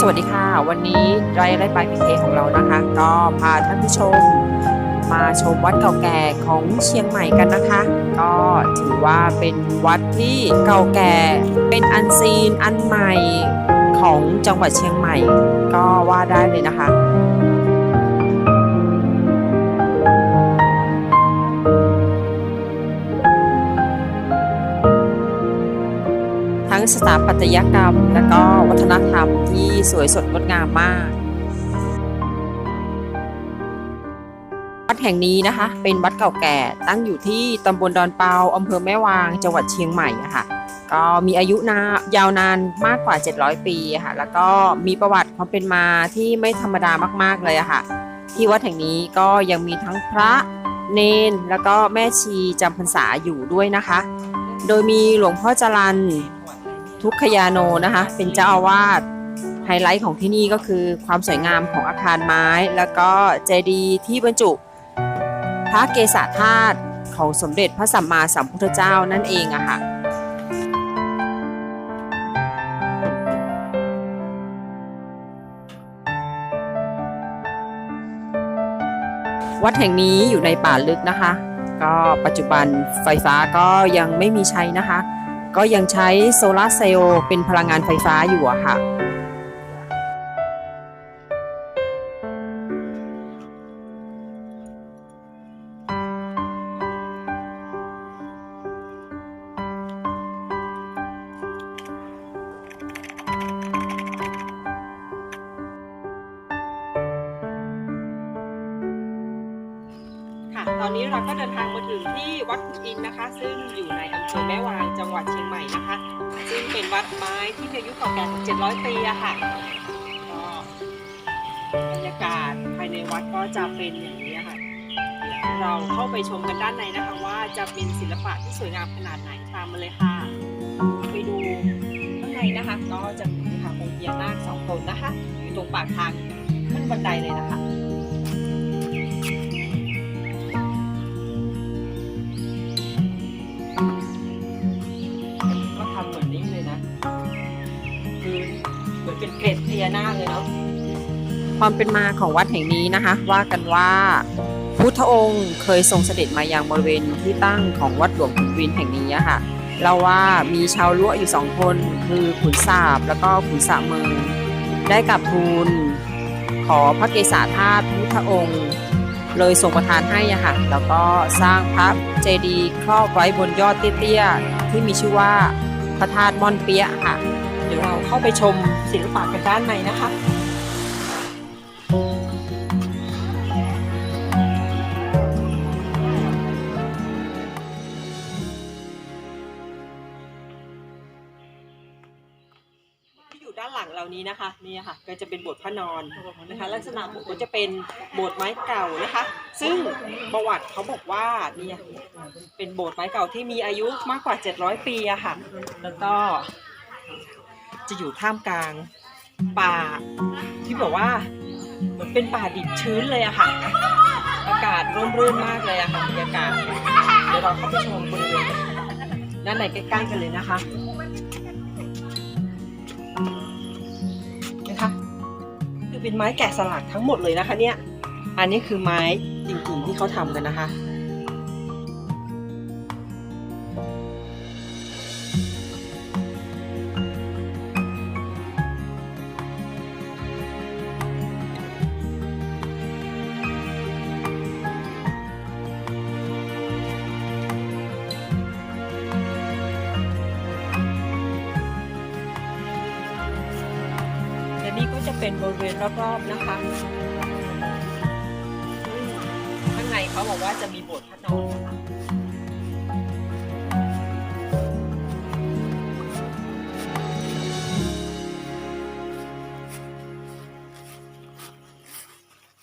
สวัสดีค่ะ วันนี้ไรไร่ไปพีเคของเรานะคะ ก็พาท่านผู้ชมมาชมวัดเก่าแก่ของเชียงใหม่กันนะคะ ก็ถือว่าเป็นวัดที่เก่าแก่เป็นอันซีนอันใหม่ของจังหวัดเชียงใหม่ ก็ว่าได้เลยนะคะ งสถาปัตยกรรม และก็วัฒนธรรมที่สวยสดงดงามมาก วัดแห่งนี้นะคะ เป็นวัดเก่าแก่ตั้งอยู่ที่ตำบลดอนเปาอำเภอแม่วาง จังหวัดเชียงใหม่ะค่ะก็มีอายุนายาวนานมากกว่า 700 ปีอะค่ะ แล้วก็มีประวัติความเป็นมาที่ไม่ธรรมดามากๆเลยะค่ะ ที่วัดแห่งนี้ก็ยังมีทั้งพระเนน แล้วก็แม่ชีจำพรรษาอยู่ด้วยนะคะ โดยมีหลวงพ่อจรัน ทุกขยาโนนะคะ เป็นเจ้าอาวาสไฮไลท์ของที่นี่ก็คือความสวยงามของอาคารไม้ แล้วก็เจดีย์ที่บรรจุพระเกศาธาตุของสมเด็จพระสัมมาสัมพุทธเจ้านั่นเองอะค่ะวัดแห่งนี้อยู่ในป่าลึกนะคะ ก็ปัจจุบันไฟฟ้าก็ยังไม่มีใช้นะคะ ก็ยังใช้โซลาร์เซลล์เป็นพลังงานไฟฟ้าอยู่อะค่ะ นนี้เราก็เดินทางมาถึงที่วัดขุนอินนะคะ ซึ่งอยู่ในอำเภอแม่วางจังหวัดเชียงใหม่นะคะ ซึ่งเป็นวัดไม้ที่มีอายุเก่าแก่ถึง700 ปีอะค่ะก็บรรยากาศภายในวัดก็จะเป็นอย่างนี้ค่ะ เราเข้าไปชมกันด้านในนะคะว่าจะเป็นศิลปะที่สวยงามขนาดไหนตามมาเลยค่ะ ไปดูข้างในนะคะ ก็จะมีค่ะองค์พญานาคสองตนนะคะ อยู่ตรงปากทางขึ้นบันไดเลยนะคะ เลยเนาะความเป็นมาของวัดแห่งนี้นะคะ ว่ากันว่าพุทธองค์เคยทรงเสด็จมายังบริเวณที่ตั้งของวัดหลวงขุนวินแห่งนี้ค่ะเล่าว่ามีชาวล้วอยู่สองคนคือขุนสาบแล้วก็ขุนสะเมืองได้กลับทูลขอพระเกศาธาตุพุทธองค์ เลยทรงประทานให้ค่ะแล้วก็สร้างพระเจดีย์ครอบไว้บนยอดเตี้ยๆที่มีชื่อว่าพระธาตุม่อนเปียะค่ะ ดี๋ยวเราเข้าไปชมศิลปะกันด้านในนะคะที่อยู่ด้านหลังเรานี้นะคะนี่ค่ะก็จะเป็นโบสถ์พระนอนนะคะลักษณะโบสถ์ก็จะเป็นโบสถ์ไม้เก่านะคะ ซึ่งประวัติเขาบอกว่าเนี่ยเป็นโบสถ์ไม้เก่าที่มีอายุมากกว่า 700 ปีอะค่ะแล้วก็ จะอยู่ท่ามกลางป่าที่แบบว่าเหมือนเป็นป่าดิบชื้นเลยอะค่ะ อากาศร่มรื่นมากเลยอะค่ะบรรยากาศเดี๋ยวเราเข้าไปชมบริเวณด้านในใกล้ๆกันเลยนะคะนะคะคือเป็นไม้แกะสลักทั้งหมดเลยนะคะเนี่ย อันนี้คือไม้จริงๆที่เขาทำกันนะคะและ ริเวณรอบๆนะคะซึ่งข้างในเขาบอกว่าจะมีโบสถ์พระนอนนะคะ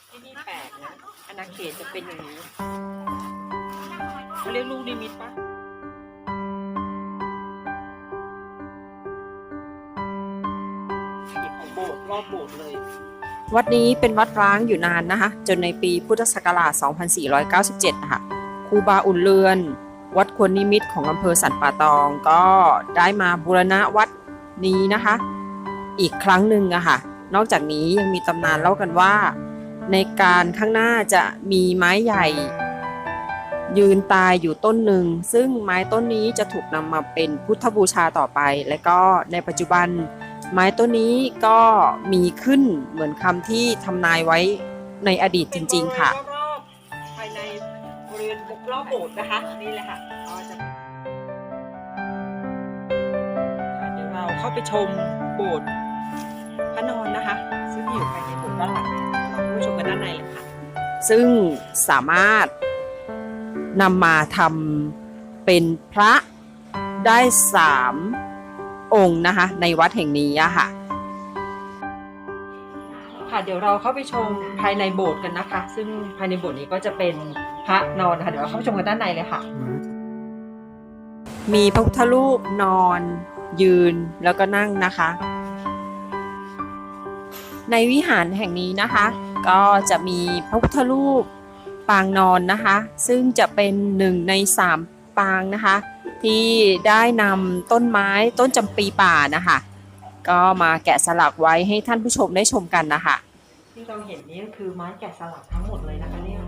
ที่นี่แปลกนะอาณาเขตจะเป็นอย่างนี้เขาเรียกลูกนิมิตปะ อบโบสถ์เลย วัดนี้เป็นวัดร้างอยู่นานนะคะ จนในปีพุทธศักราช 2497ค่ะครูบาอุ่นเรือน วัดควรนิมิตของอำเภอสันป่าตองก็ได้มาบูรณะวัดนี้นะคะ อีกครั้งหนึ่งอะค่ะ นอกจากนี้ยังมีตำนานเล่ากันว่า ในการข้างหน้าจะมีไม้ใหญ่ ยืนตายอยู่ต้นหนึ่ง ซึ่งไม้ต้นนี้จะถูกนำมาเป็นพุทธบูชาต่อไป และก็ในปัจจุบัน ไม้ต้นนี้ก็มีขึ้นเหมือนคำที่ทำนายไว้ในอดีตจริง ๆ ค่ะรอบๆภายในบริเวณรอบโบสถ์นะคะนี่เลยค่ะก็จะเดี๋ยวเราเข้าไปชมโบสถ์พระนอนนะคะ ซึ่งอยู่ภายในโบสถ์ด้านหลังเราเข้าไปชมกันด้านในเลยค่ะ ซึ่งสามารถนำมาทำเป็นพระได้สาม องค์นะคะ ในวัดแห่งนี้อะค่ะ ค่ะเดี๋ยวเราเข้าไปชมภายในโบสถ์กันนะคะ ซึ่งภายในโบสถ์นี้ก็จะเป็นพระนอนนะคะเดี๋ยวเราเข้าไปชมกันด้านในเลยค่ะ มีพระพุทธรูปนอน ยืนแล้วก็นั่งนะคะ ในวิหารแห่งนี้นะคะ ก็จะมีพระพุทธรูปปางนอนนะคะ ซึ่งจะเป็นหนึ่งในสามปางนะคะ ที่ได้นำต้นไม้ต้นจำปีป่านะคะก็มาแกะสลักไว้ให้ท่านผู้ชมได้ชมกันนะคะที่เราเห็นนี่คือไม้แกะสลักทั้งหมดเลยนะคะเนี่ย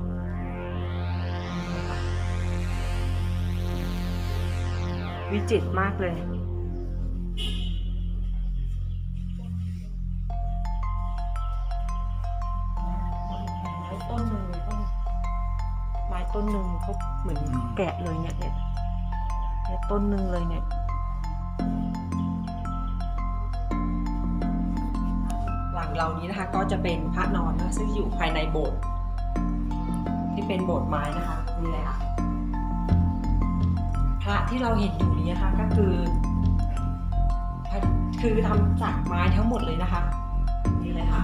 วิจิตรมากเลย ไม้ต้นหนึ่งต้นไม้ต้นหนึ่งเขาเหมือนแกะเลยเนี่ย ต้นหนึ่งเลยเนี่ยหลังเรานี้นะคะก็จะเป็นพระนอนนะซึ่งอยู่ภายในโบสถ์ที่เป็นโบสถ์ไม้นะคะนี่เลยค่ะพระที่เราเห็นอยู่นี้นะคะก็คือพระคือทำจากไม้ทั้งหมดเลยนะคะ นี่เลยค่ะ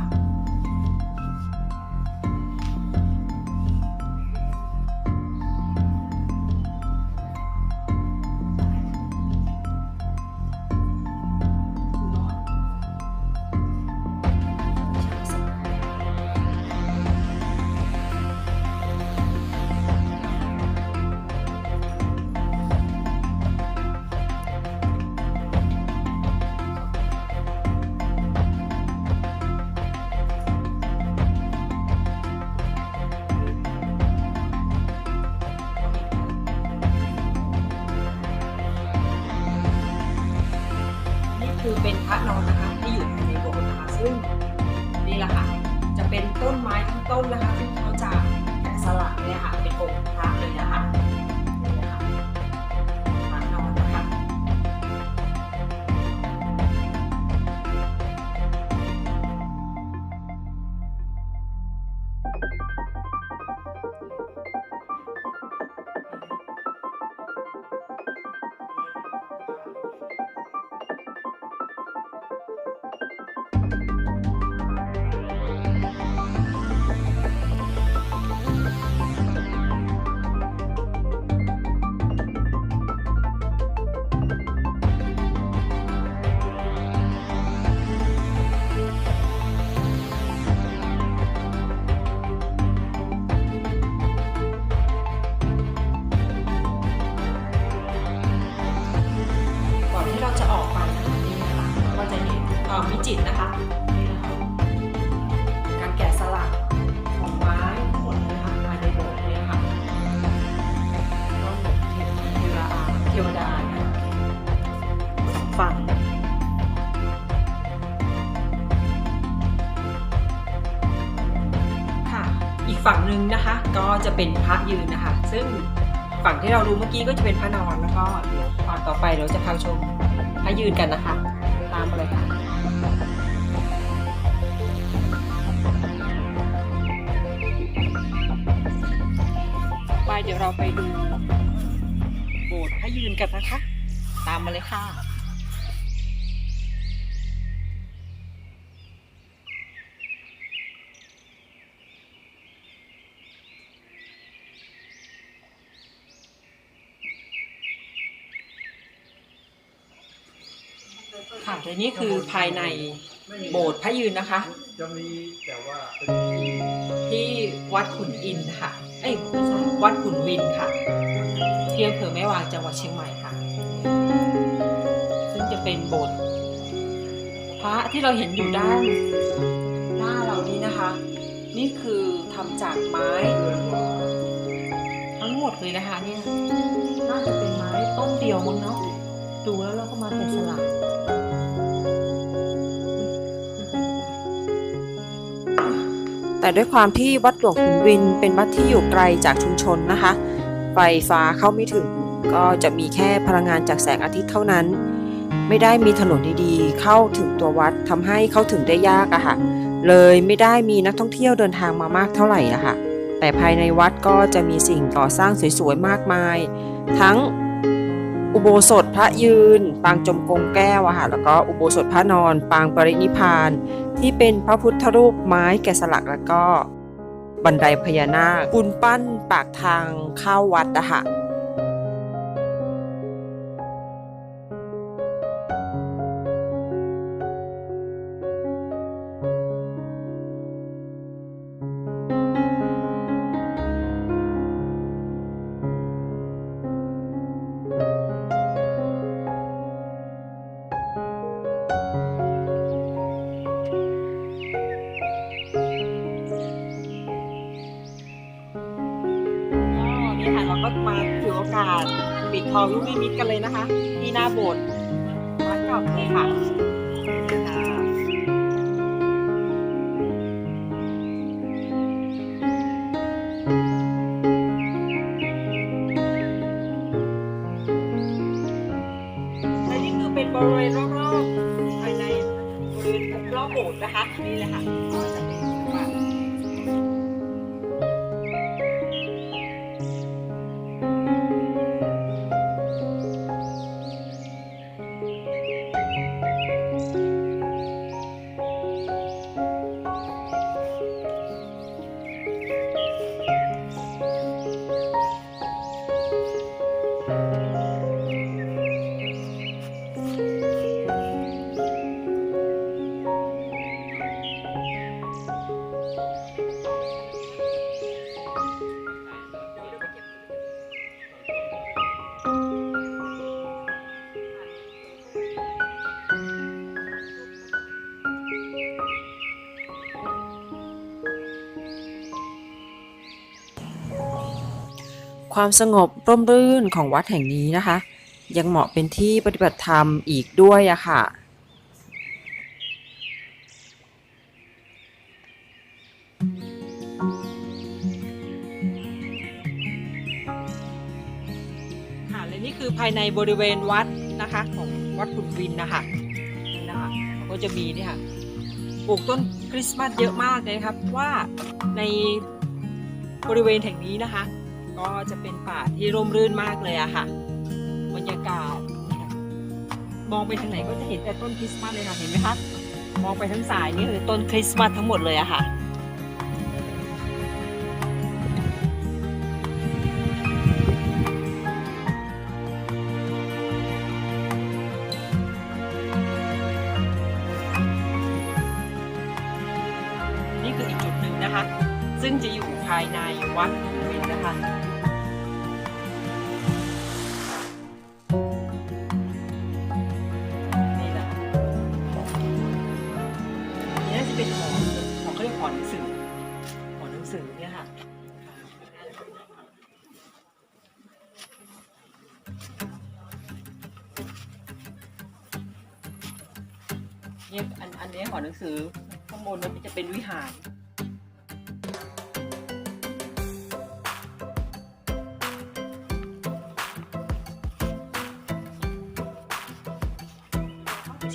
ไม้ ฝั่งหนึ่งนะคะ ก็จะเป็นพระยืนนะคะ ซึ่งฝั่งที่เราดูเมื่อกี้ก็จะเป็นพระนอนแล้วก็เดี๋ยวตอนต่อไปเราจะพาชมพระยืนกันนะคะ ตามมาเลยค่ะไปเดี๋ยวเราไปดูโบสถ์พระยืนกันนะคะ ตามมาเลยค่ะ ค่ะและนี่คือภายในโบสถ์พระยืนนะคะ จะมีแต่ว่าเป็นที่วัดขุนอินทร์ค่ะเอ้ยไม่ใช่วัดขุนวินค่ะที่อำเภอแม่วางจังหวัดเชียงใหม่ค่ะ ซึ่งจะเป็นโบสถ์พระที่เราเห็นอยู่ด้านหน้าเรานี้นะคะ นี่คือทำจากไม้ ทั้งหมดเลยนะคะเนี่ยน่าจะเป็นไม้ต้นเดียวมั้งเนาะดูแล้วเราก็มาแกะสลัก แต่ด้วยความที่วัดหลวงขุนวินเป็นวัดที่อยู่ไกลจากชุมชนนะคะ ไฟฟ้าเข้าไม่ถึง ก็จะมีแค่พลังงานจากแสงอาทิตย์เท่านั้น ไม่ได้มีถนนดีๆ เข้าถึงตัววัดทำให้เข้าถึงได้ยากอะค่ะ เลยไม่ได้มีนักท่องเที่ยวเดินทางมามากเท่าไหร่อะค่ะ แต่ภายในวัดก็จะมีสิ่งก่อสร้างสวยๆมากมาย ทั้งอุโบสถพระยืน ปางจมกงแก้วอะค่ะแล้วก็อุโบสถพระนอน ปางปรินิพาน ที่เป็นพระพุทธรูปไม้แกะสลักแล้วก็ บันไดพญานาคปูนปั้นปากทางเข้าวัดอะค่ะ มิตกันเลยนะคะที่หน้าโบสถ์วัดเก่าเลยค่ะและนี่คือเป็นบริเวณรอบๆภายในบริเวณรอบโบสถ์นะคะนี่เลยค่ะ ความสงบร่มรื่นของวัดแห่งนี้นะคะ ยังเหมาะเป็นที่ปฏิบัติธรรมอีกด้วยอะค่ะค่ะและนี่คือภายในบริเวณวัดนะคะของวัดขุนวินนะคะนี่นะคะก็จะมีนี่ค่ะปลูกต้นคริสต์มาสเยอะมากเลยครับว่าในบริเวณแห่งนี้นะคะ ก็จะเป็นป่าที่ร่มรื่นมากเลยอะค่ะ บรรยากาศ มองไปทางไหนก็จะเห็นแต่ต้นคริสต์มาสเลยค่ะเห็นไหมคะมองไปทั้งสายนี่คือต้นคริสต์มาสทั้งหมดเลยอะค่ะนี่คืออีกจุดหนึ่งนะคะ ซึ่งจะอยู่ภายในวัดขุวินนะคะ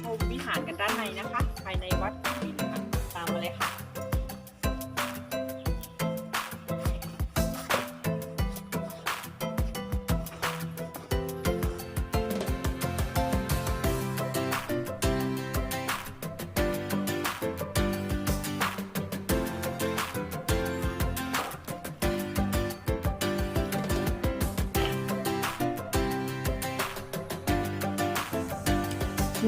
ชมวิหารกันด้านในนะคะ ภายในวัด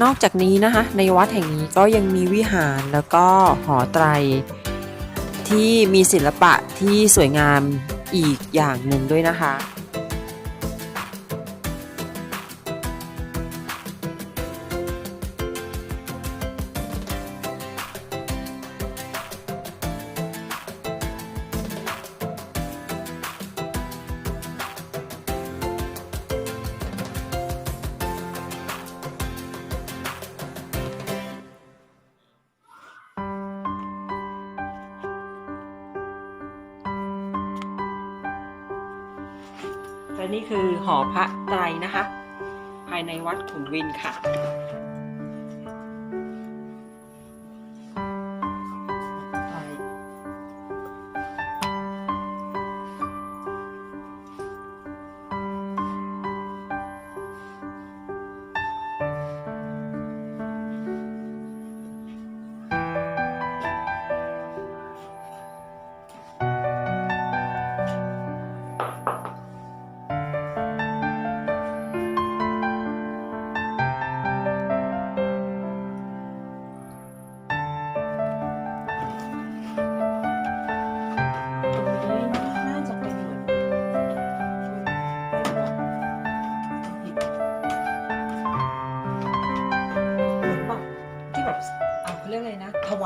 นอกจากนี้นะคะ ในวัดแห่งนี้ก็ยังมีวิหารแล้วก็หอไตร ที่มีศิลปะที่สวยงามอีกอย่างหนึ่งด้วยนะคะ วินค่ะ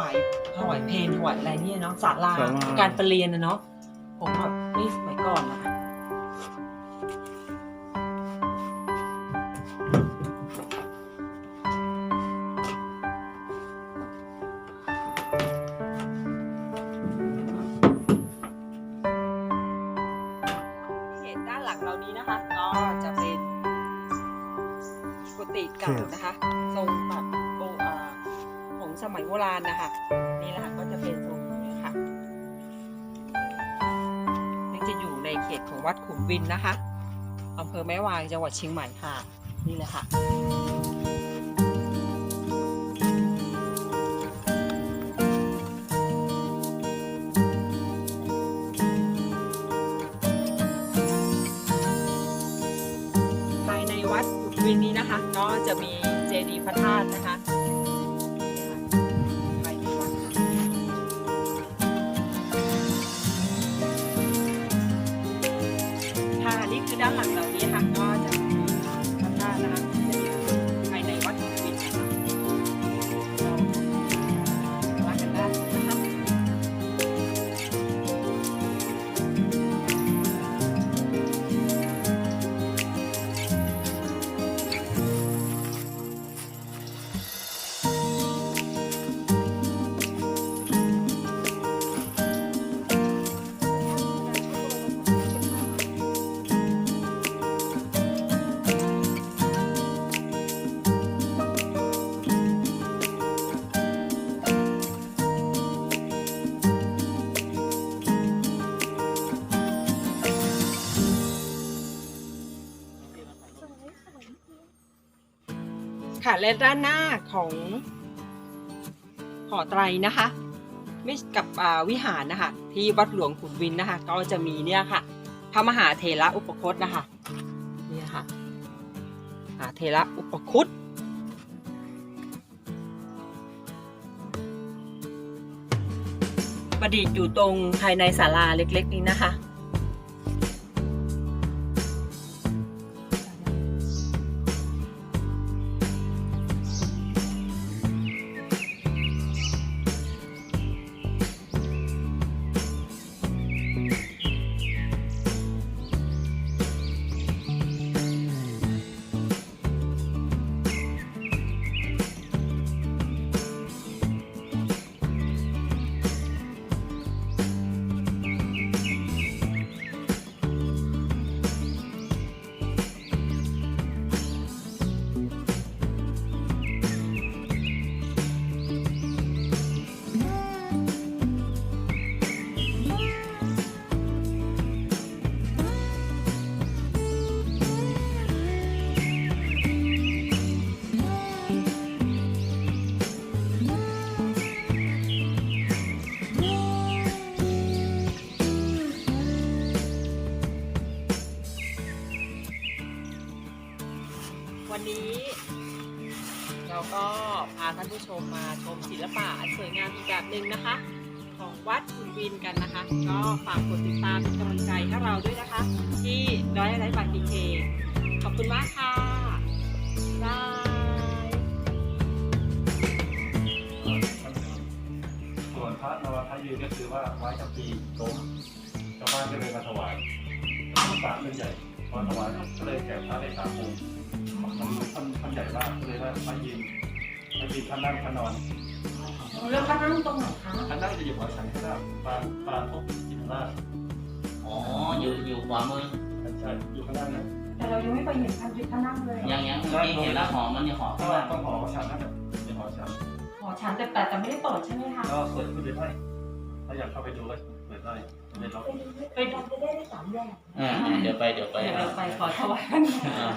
วายถวายเพลงถวายอะไรเนี่ยเนาะศาลาศาลา การประเรียนนะเนาะผมแบบนี่สมัยก่อนอะ เขตของวัดขุนวินนะคะอำเภอแม่วางจังหวัดเชียงใหม่ค่ะ นี่เลยค่ะภายในวัดขุนวินนี้นะคะ ก็จะมีเจดีย์พระธาตุนะคะ ค่ะ ค่ะและด้านหน้าของหอไตรนะคะ ไม่กับวิหารนะคะ ที่วัดหลวงขุนวินนะคะ ก็จะมีเนี่ยค่ะ พระมหาเถระอุปคตนะคะเนี่ยค่ะมหาเถระอุปคุตประดิษฐ์อยู่ตรงภายในศาลาเล็ก ๆ นี้นะคะ ผู้ชมมาชมศิลปะอันสวยงามอีกแบบหนึ่งนะคะ ของวัดขุนวินกันนะคะ ก็ฝากกดติดตามเป็นกำลังใจให้เราด้วยนะคะ ที่ร้อยไร้บาทพีเคขอบคุณมากค่ะบายส่วนพระนวพระยืนก็คือว่าไว้กับปีโตชาวบ้านก็เลยมาถวายสามเป็นใหญ่พอถวายก็เลยแก่พระได้สามองค์มันท่านท่านใหญ่มากก็เลยว่าพระยืน พระยืนท่านนั่งท่านนอนแล้วเขานั่งตรงไหนคะท่านนั่งจะอยู่หัวฉันข้างหน้าปานปานพบจิตราชอ๋อ อยู่อยู่ขวามือใใช่อยู่ข้างล่างนะแต่เรายังไม่ไปเห็นพันธุ์พระนั่งเลยยังยังเมื่อกี้เห็นแล้วหอมมันยังหอมถ้าข้างว่าล่างต้องหอฉันนั่นแหละเป็นหอฉันหอฉันแต่แต่แต่ไม่ได้เปิดใช่ไหมคะก็เปิดขึ้นไปได้ถ้าอยากเข้าไปดูก็เปิดได้ไม่ล็อกไปดูอ่าเดี๋ยวไปเดี๋ยวไปเดี๋ยวอ่าเราไปขอถวายพันธุ์อ่า